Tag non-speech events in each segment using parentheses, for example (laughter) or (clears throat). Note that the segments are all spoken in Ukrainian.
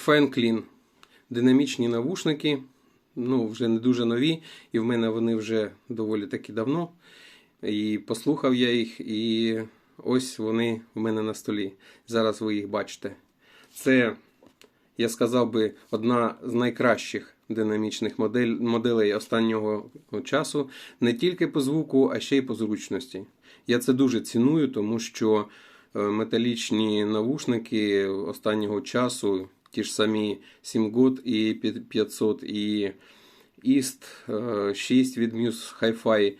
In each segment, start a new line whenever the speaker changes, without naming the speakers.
Fine Clean. Динамічні навушники. Ну, вже не дуже нові, і в мене вони вже доволі таки давно. І послухав я їх, і ось вони в мене на столі. Зараз ви їх бачите. Це, я сказав би, одна з найкращих динамічних модель, моделей останнього часу. Не тільки по звуку, а ще й по зручності. Я це дуже ціную, тому що е, металічні навушники останнього часу, ті ж самі Simgod і 500 і East 6 від Muse Hi-Fi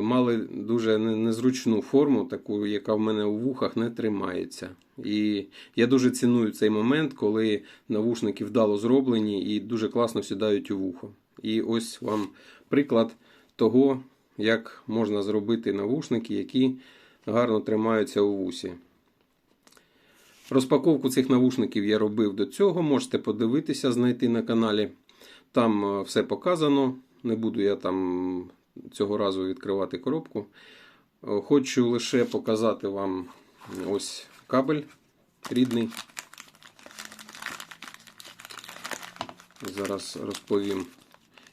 мали дуже незручну форму, таку, яка в мене у вухах не тримається. І я дуже ціную цей момент, коли навушники вдало зроблені і дуже класно сідають у вухо. І ось вам приклад того, як можна зробити навушники, які гарно тримаються у вусі. Розпаковку цих навушників я робив до цього. Можете подивитися, знайти на каналі. Там е, все показано. Не буду я там цього разу відкривати коробку. Е, Хочу лише показати вам ось кабель рідний. Зараз розповім,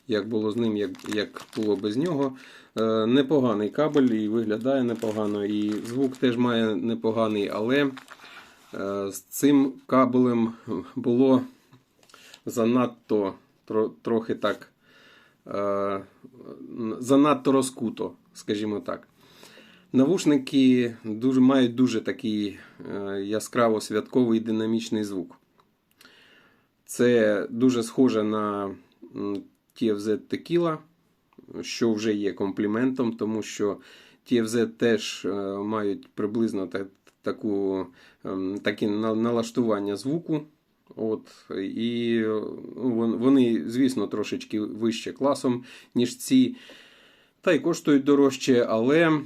як було з ним, як, як було без нього. Е, непоганий кабель і виглядає непогано, і звук теж має непоганий, але з цим кабелем було занадто тро, трохи так е, занадто розкуто, скажімо так. Навушники дуже, мають дуже такий е, яскраво святковий динамічний звук. Це дуже схоже на TFZ Tequila, що вже є компліментом, тому що TFZ теж е, мають приблизно та, таку, такі налаштування звуку. От, і е, вони, звісно, трошечки вище класом, ніж ці. Та й коштують дорожче, але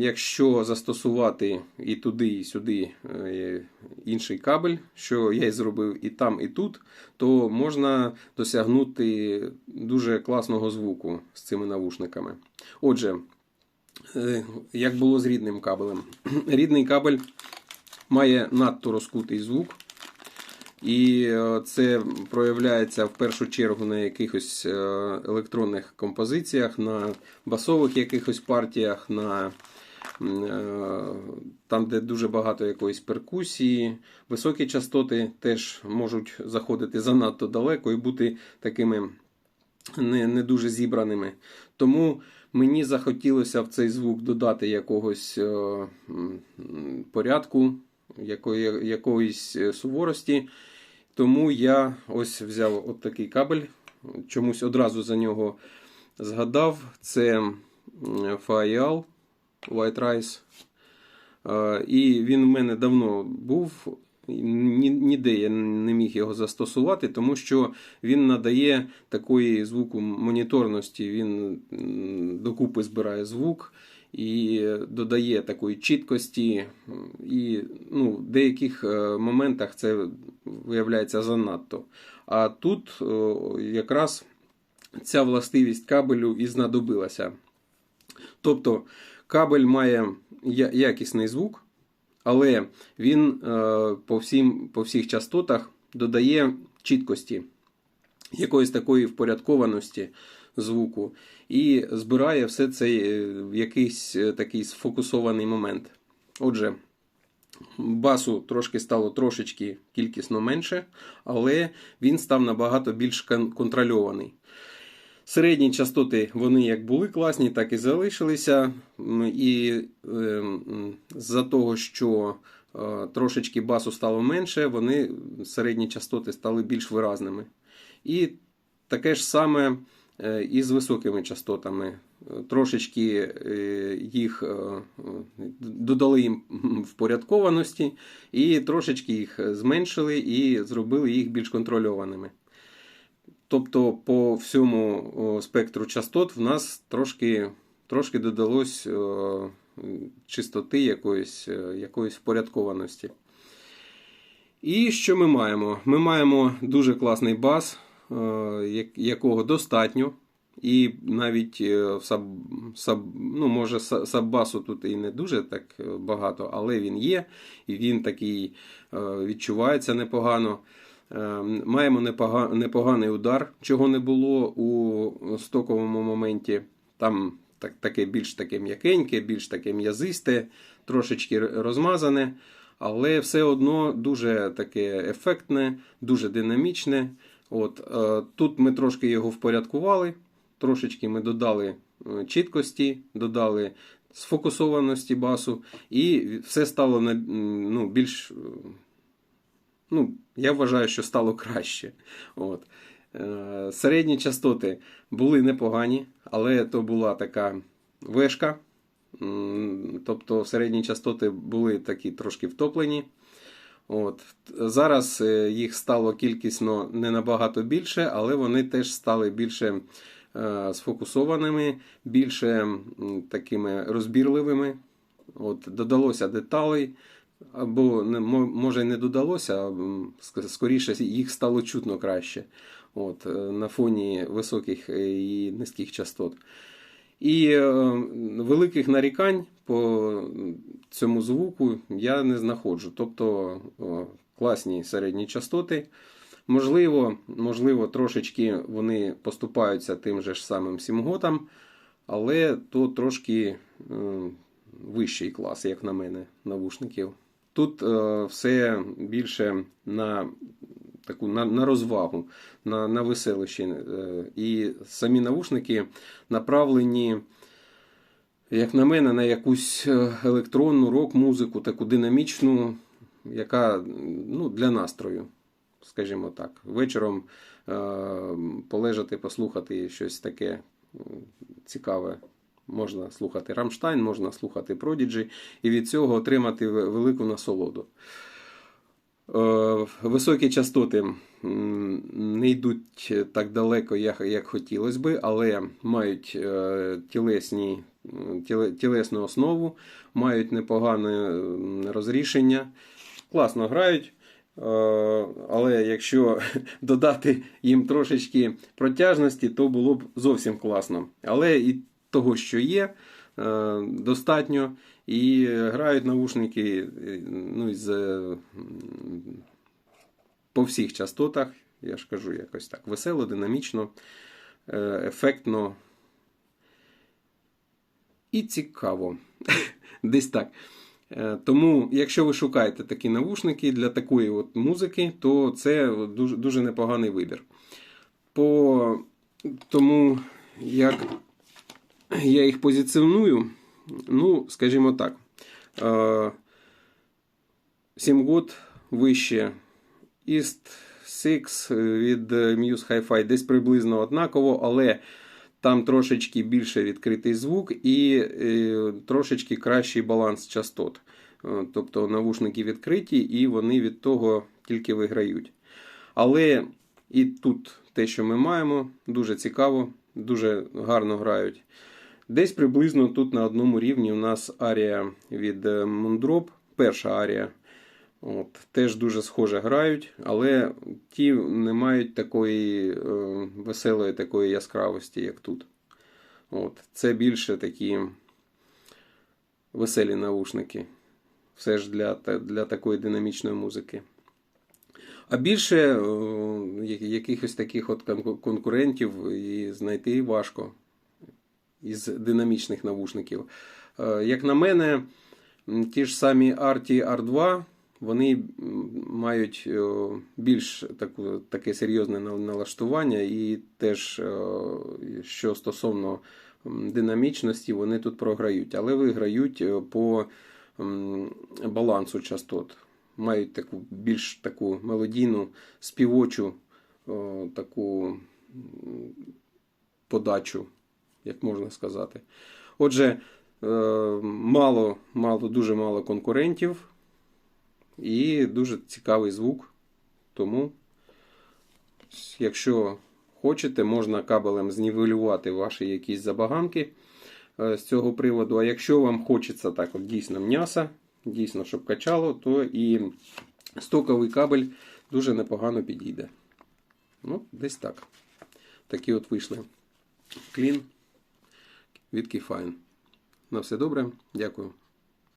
якщо застосувати і туди, і сюди е, інший кабель, що я і зробив і там, і тут, то можна досягнути дуже класного звуку з цими навушниками. Отже, як було з рідним кабелем? (clears throat) Рідний кабель має надто розкутий звук. І е, це проявляється в першу чергу на якихось е, електронних композиціях, на басових якихось партіях, на е, там, де дуже багато якоїсь перкусії. Високі частоти теж можуть заходити занадто далеко і бути такими не, не дуже зібраними. Тому мені захотілося в цей звук додати якогось е, порядку, якої, якоїсь е, суворості. Тому я ось взяв от такий кабель, чомусь одразу за нього згадав. Це м, White Rice. Е, І він в мене давно був. Ні- Ніде я не міг його застосувати, тому що він надає такої звуку моніторності. Він докупи збирає звук і додає такої чіткості. І ну, в деяких е, моментах це виявляється занадто. А тут якраз ця властивість кабелю і знадобилася. Тобто кабель має якісний звук, але він е, по, всім, по всіх частотах додає чіткості, якоїсь такої впорядкованості звуку, і збирає все це е, в якийсь е, такий сфокусований момент. Отже, басу трошки стало трошечки кількісно менше, але він став набагато більш контрольований. Середні частоти вони як були класні, так і залишилися. І е, з-за того, що е, трошечки басу стало менше, вони середні частоти стали більш виразними. І таке ж саме е, і з високими частотами. Трошечки е, їх е, додали їм впорядкованості, і трошечки їх зменшили і зробили їх більш контрольованими. Тобто по всьому спектру частот в нас трошки, трошки додалось чистоти якоїсь, е, якоїсь впорядкованості. І що ми маємо? Ми маємо дуже класний бас, е, якого достатньо. І навіть е, саб, саб, ну, може, саббасу тут і не дуже так багато, але він є, і він такий відчувається непогано. Е, Маємо непоганий удар, чого не було у стоковому моменті. Там так, таке більш таке м'якеньке, більш таке м'язисте, трошечки розмазане, але все одно дуже таке ефектне, дуже динамічне. От, е, тут ми трошки його впорядкували, трошечки ми додали е, чіткості, додали сфокусованості басу, і все стало ну, більш. Ну, я вважаю, що стало краще. От. Е, Середні частоти були непогані, але то була така вешка. Тобто середні частоти були такі трошки втоплені. От. Зараз е, їх стало кількісно не набагато більше, але вони теж стали більше е, сфокусованими, більше такими розбірливими. От, додалося деталей, або може і не додалося, а скоріше їх стало чутно краще. От, е, на фоні високих е, і низьких частот. І е, великих нарікань по цьому звуку я не знаходжу. Тобто класні середні частоти. Можливо, можливо, трошечки вони поступаються тим же ж самим сімготам, але то трошки вищий клас, як на мене, навушників. Тут е, все більше на таку на, на розвагу, на, на веселище. Е, і самі навушники направлені, як на мене, на якусь е, електронну рок-музику, таку динамічну, яка ну, для настрою, скажімо так. Вечором е, полежати, послухати щось таке цікаве. Можна слухати Рамштайн, можна слухати Prodigy, і від цього отримати велику насолоду. Е, Високі частоти не йдуть так далеко, як, хотілося би, але мають е, тілесні, тіле- тілесну основу, мають непогане розрішення, класно грають. Е, Але якщо (laughs) додати їм трошечки протяжності, то було б зовсім класно. Але і того, що є, е, достатньо. І грають навушники е, ну, з, е, по всіх частотах. Я ж кажу, якось так весело, динамічно, ефектно і цікаво. (laughs) Десь так. Тому, якщо ви шукаєте такі навушники для такої от музики, то це дуже, дуже непоганий вибір. По тому, як я їх позиціоную, ну, скажімо так, е, 7 год вище East 6 від Muse Hi-Fi десь приблизно однаково, але там трошечки більше відкритий звук і е, трошечки кращий баланс частот. Е, Тобто навушники відкриті і вони від того тільки виграють. Але і тут те, що ми маємо, дуже цікаво, дуже гарно грають. Десь приблизно тут на одному рівні у нас арія від е, Moondrop, перша арія. От, теж дуже схоже грають, але ті не мають такої е, веселої такої яскравості, як тут. От, це більше такі веселі наушники. Все ж для, для такої динамічної музики. А більше е, якихось таких от конкурентів і знайти важко із динамічних навушників. Е, Як на мене, ті ж самі Arti R2, вони мають е, більш таку, таке серйозне налаштування, і теж, е, що стосовно динамічності, вони тут програють, але виграють по балансу частот. Мають таку більш таку мелодійну, співочу таку подачу, як можна сказати. Отже, е, мало, мало, дуже мало конкурентів і дуже цікавий звук. Тому, якщо хочете, можна кабелем знівелювати ваші якісь забаганки е, з цього приводу. А якщо вам хочеться так от дійсно м'яса, дійсно, щоб качало, то і стоковий кабель дуже непогано підійде. Ну, десь так. Такі от вийшли. Клін від Keyfine. На все добре. Дякую.